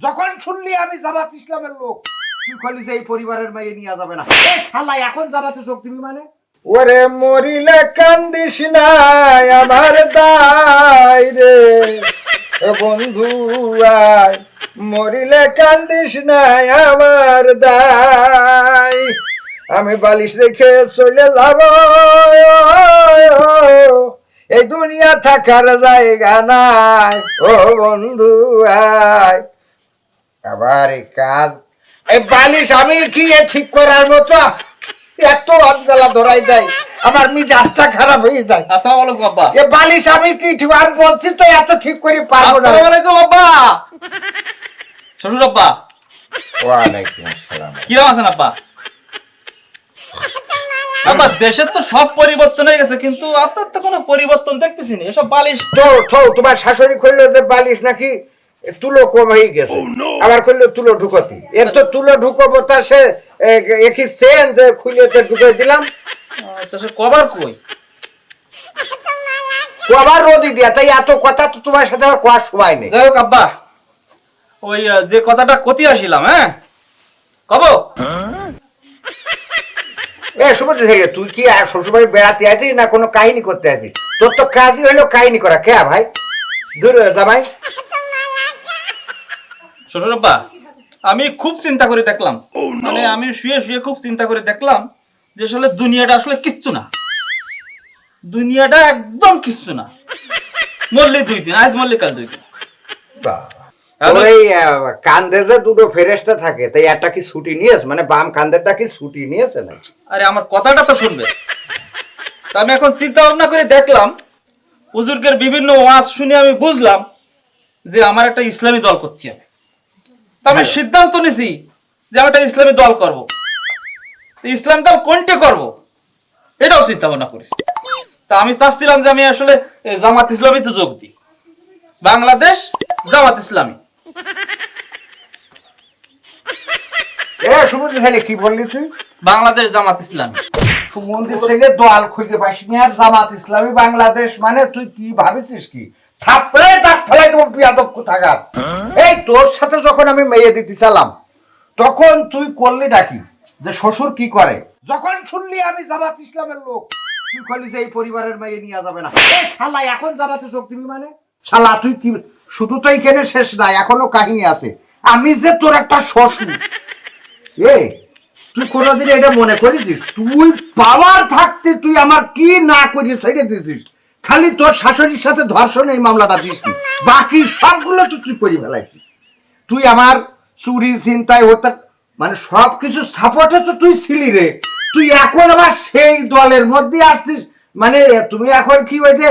যখন শুনলি আমি জামাত ইসলামের লোক, তুই কলি যে এই পরিবারের মেয়ে নিয়ে যাবে না। এ শালা, এখন জামাতে চোখ দিবি মানে? ওরে মরিলে কান্দিস না, আমার দাই রে। বন্ধু, আয়। মরিলে কান্দিস না, আমার দাই আমি বালিশ রেখে চলে যাব। এই দুনিয়া থাকার জায়গা নাই। ও বন্ধু, আয়। আবার এই কাজ। এই বালিশ আমি কি এ ঠিক করার মতো। এত অজ্জালা ধরাই দেয়। আমার মিজাজটা খারাপ হয়ে যায়। আসসালামু আলাইকুম আব্বা। এ বালিশ আমি কি ঠিক আর বলছি তো এত ঠিক করে পারব না। আসসালামু আলাইকুম আব্বা। শ্বশুর আব্বা। ওয়ালাইকুম আসসালাম। কিরম আছেন আব্বা? আব্বা দেশের তো সব পরিবর্তন হয়ে গেছে কিন্তু আপনার তো কোনো পরিবর্তন দেখতেছি না। এসব বালিশ তো তো তোমার শাশুড়ি কইলো যে বালিশ নাকি তুলো কম হয়ে গেছে। আবার কইলো তুলো ঢুকতি। এর তো তুলো ঢুকবো তা সে একই সেন যে খুলে তো ঢুকে দিলাম তো সে কবার কই? তো আবার রোদি দিয়া তাই এত কথা তো তোমার সাথে আমার কোয়ার সময় নেই। যাই হোক আব্বা। ওই যে কথাটা কতি আসিলাম হ্যাঁ? কব? এ সুমতি থেকে তুই কি আর শ্বশুরবাড়ি বেড়াতে আছিস না কোনো কাহিনী করতে আছিস তোর তো কাজই হলো কাহিনী করা। কে ভাই? দূর হয়ে যা ভাই শ্বশুর আব্বা আমি খুব চিন্তা করে দেখলাম। মানে আমি শুয়ে শুয়ে খুব চিন্তা করে দেখলাম যে আসলে দুনিয়াটা আসলে কিচ্ছু না। দুনিয়াটা একদম কিচ্ছু না। মরলে দুই দিন আজ মরলে কাল দুই দিন। কান্দে যে দুটো ফেরেস্তা থাকে তাই একটা কি ছুটি নিয়েছে? মানে বাম কান্দেরটা কি ছুটি নিয়েছে না আরে আমার কথাটা তো শুনবে। তা আমি এখন চিন্তা ভাবনা করে দেখলাম হুজুরকের বিভিন্ন ওয়াজ শুনে আমি বুঝলাম যে আমার একটা ইসলামী দল করতে হবে তা আমি ভালো। সিদ্ধান্ত নিছি যে আমি একটা ইসলামী দল করব। ইসলাম দল কোনটি করব? এটাও চিন্তা ভাবনা করেছি তা আমি চাচ্ছিলাম যে আমি আসলে জামাত ইসলামীতে যোগ দিই। বাংলাদেশ জামাত ইসলামী। এ সুমতি ছেলে কি বললি তুই? বাংলাদেশ জামাত ইসলামী। সুমন্দির ছেলে দোয়াল খুঁজে পাইসনি আর জামাত ইসলামী বাংলাদেশ মানে তুই কি ভাবিছিস কি? থাপড়ে দাগ ফেলাই দেবো কোথাকার এই তোর সাথে যখন আমি মেয়ে দিতে চালাম তখন তুই করলি ডাকি যে শ্বশুর কি করে? যখন শুনলি আমি জামাত ইসলামের লোক তুই করলি যে এই পরিবারের মেয়ে নিয়ে যাবে না। এ শালা এখন জামাতে চোখ দিবি মানে? শালা তুই কি শুধু তো এইখানে শেষ নাই এখনও কাহিনী আছে। আমি যে তোর একটা শ্বশুর এ তুই কোনোদিন এটা মনে করেছিস তুই পাওয়ার থাকতে তুই আমার কি না করিয়ে ছেড়ে দিয়েছিস? খালি তোর শাশুড়ির সাথে ধর্ষণ এই মামলাটা দিস বাকি সবগুলো তো তুই করে ফেলাইছিস। তুই আমার চুরি চিন্তায় হত্যা মানে সব কিছু সাপোর্টে তো তুই ছিলি রে। তুই এখন আবার সেই দলের মধ্যে আসছিস। মানে তুমি এখন কি হয়েছে?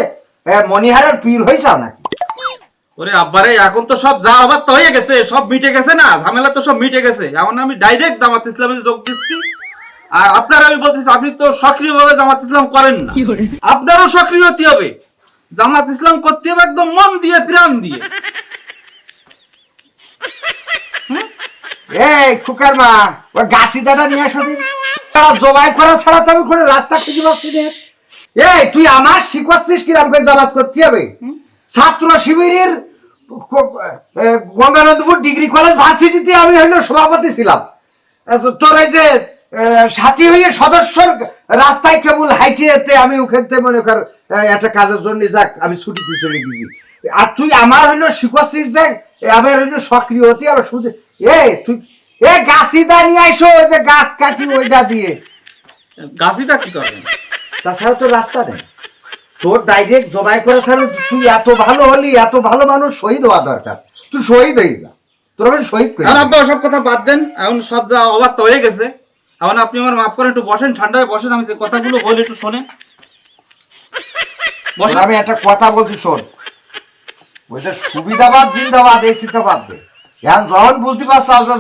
মনিহারের পীর হয়েছাও নাকি? ওরে আব্বারে, এখন তো সব যা আবার তো হয়ে গেছে, সব মিটে গেছে না? ঝামেলা তো সব মিটে গেছে। এখন আমি ডাইরেক্ট জামাত ইসলামে যোগ দিচ্ছি। আর আপনার আমি বলতেছি আপনি তো সক্রিয়ভাবে জামাত ইসলাম করেন না। আপনারও সক্রিয় হতে হবে। জামাত ইসলাম করতে হবে একদম মন দিয়ে প্রাণ দিয়ে। এই খুকার মা ওই গাছি দাদা নিয়ে আসো তারা জবাই করা ছাড়া তো আমি কোনো রাস্তা খুঁজে পাচ্ছি না। এই তুই আমার শিখাচ্ছিস কিরাম করে জামাত করতে হবে? ছাত্র শিবিরের গঙ্গানন্দপুর ডিগ্রি কলেজ ভার্সিটিতে আমি হইল সভাপতি ছিলাম। তোর এই যে সাথী হয়ে সদস্যর রাস্তায় কেবল হাইটিয়েতে আমি ওখান থেকে মনে কর একটা কাজের জন্য যাক আমি ছুটিতে চলে গেছি। আর তুই আমার হইল শিখাচ্ছিস যে এ, আমার হইল সক্রিয় হতে আর শুধু এ তুই এ গাছি দা নিয়ে আইসো ওই যে গাছ কাটি ওইটা দিয়ে। গাছিটা কি করবেন তাছাড়া তো রাস্তা নেই। তোর ডাইরেক্ট জবাই করে ছাড়া তুই এত ভালো হলি এত ভালো মানুষ শহীদ হওয়া দরকার। তুই শহীদ হয়ে যা। তোর আমি শহীদ করে। সব কথা বাদ দেন। এখন সব যা অবাক তো হয়ে গেছে। এখন আপনি আমার মাফ করে একটু বসেন ঠান্ডায় বসেন আমি কথাগুলো বলি একটু শোনেন। আমি একটা কথা বলছি শোন। ওই যে সুবিধাবাদ জিন্দাবাদ এই চিন্তাবাদ দে এখন যখন বুঝতে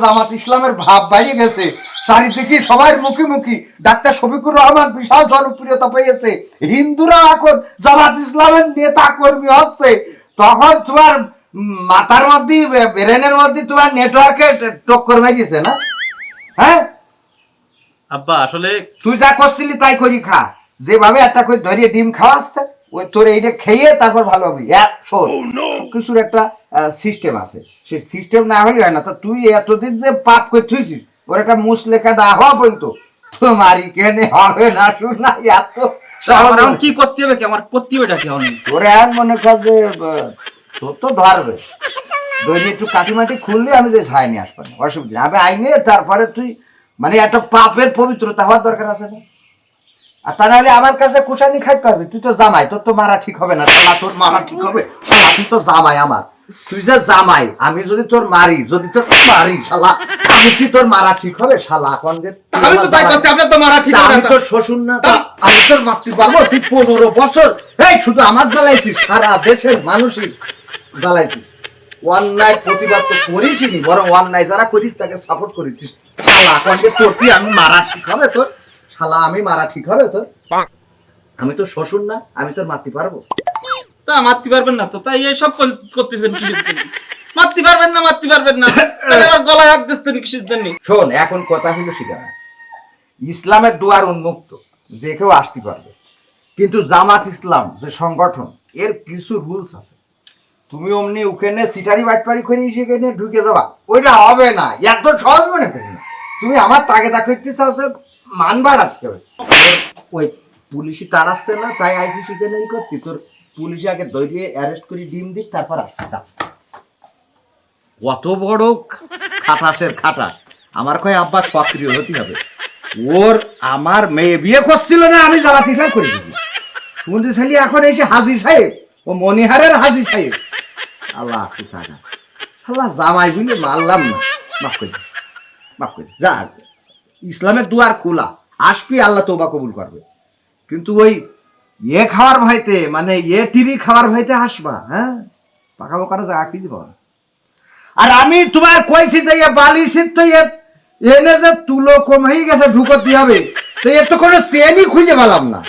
জামাত ইসলামের ভাব বাইরে গেছে চারিদিকে সবাই মুখে মুখি ডাক্তার শফিকুর রহমান বিশাল জনপ্রিয়তা পেয়েছে। হিন্দুরা এখন জামাত ইসলামের নেতা কর্মী হচ্ছে। তখন তোমার মাথার মধ্যে ব্রেনের মধ্যে তোমার নেটওয়ার্কে টক্কর মেরিয়েছে না? আব্বা আসলে তুই যা করছিলি তাই করি খা। যেভাবে একটা করে ধরিয়ে ডিম খাওয়াচ্ছে ওই তোর এইটা খেয়ে তারপর ভালো হবি। এক শোন কিছুর একটা সিস্টেম আছে। সে সিস্টেম না হলে হয় না। তা তুই এতদিন যে পাপ করে থুইছিস ওর একটা মুস লেখা না হওয়া পর্যন্ত তোমারই কেনে হবে না শুন না এত এখন কি করতে হবে কি? আমার করতে হবে কি এখন? তোর এখন মনে কর যে তোর তো ধরবে। দৈনি একটু কাটিমাটি খুললে আমি যে ছাই নিয়ে আসব অসুবিধা নেই। আমি আইনে তারপরে তুই মানে একটা পাপের পবিত্রতা হওয়ার দরকার আছে না? আর তা নাহলে আমার কাছে কুশানি খাইতে পারবি। তুই তো জামাই তোর তো মারা ঠিক হবে না শালা তোর মারা ঠিক হবে। শালা তুই তো জামাই আমার। তুই যে জামাই আমি যদি তোর মারি যদি তোর মারি শালা আমি কি তোর মারা ঠিক হবে শালা? এখন আমি তো তাই জামাই। করছি আপনার তো মারা ঠিক হবে আমি। তোর শ্বশুর না আমি তোর মাতৃ পারব তুই পনেরো বছর এই শুধু আমার জ্বালাইছিস সারা দেশের মানুষই জ্বালাইছিস। অন্যায় প্রতিবাদ তো করিসনি বরং অন্যায় যারা করিস তাকে সাপোর্ট করেছিস শালা এখন তোর কি আমি মারা ঠিক হবে তোর? শালা আমি মারা ঠিক হবে তোর? আমি তোর শ্বশুর না আমি তোর পারব? তা মারতে পারবেন না তো তাই এইসব করতেছেন মারতে পারবেন না মারতে পারবেন না। তাহলে গলায় হাত দিচ্ছেন কিসের জন্য? শোন এখন কথা হলো শিকারা ইসলামের দুয়ার উন্মুক্ত যে কেউ আসতে পারবে। কিন্তু জামাত ইসলাম যে সংগঠন এর কিছু রুলস আছে। তুমি অমনি ওখানে সিটারি বাটপারি করে সেখানে ঢুকে যাবা। ওইটা হবে না। একদম সহজ মনে করি না। তুমি আমার তাকে তাকে করতে চাও যে মান বাড়াতে হবে। ওই পুলিশই তাড়াচ্ছে না, তাই আইসি সেখানে ই করতে? তোর পুলিশ আগে দৌড়িয়ে অ্যারেস্ট করে ডিম দিক, তারপর আসছে যা। কত বড় খাটাসের খাটাস। আমার কয় আব্বা সক্রিয় হতে হবে। ওর আমার মেয়ে বিয়ে করছিল না, আমি যারা ঠিক করে দিবি। শুনতে ছেলে এখন এসে হাজি সাহেব, ও মনিহারের হাজি সাহেব। আল্লাহ আল্লাহ জামাই বুঝলে মারলাম না, মাফ করে মাফ করে যা, ইসলামের দুয়ার খোলা, আসবি, আল্লাহ তোবা কবুল করবে। কিন্তু ওই ইয়ে খাওয়ার ভয়তে মানে ইয়ে টিরি খাওয়ার ভয়তে আসবা হ্যাঁ? পাকা পাকার জায়গা কি দিব আর আমি তোমার কইছি যে, এ বালিশের তো এ এনে যে তুলো কম হয়ে গেছে, ঢুকতে হবে, তো এর তো কোনো চেনই খুঁজে পেলাম না।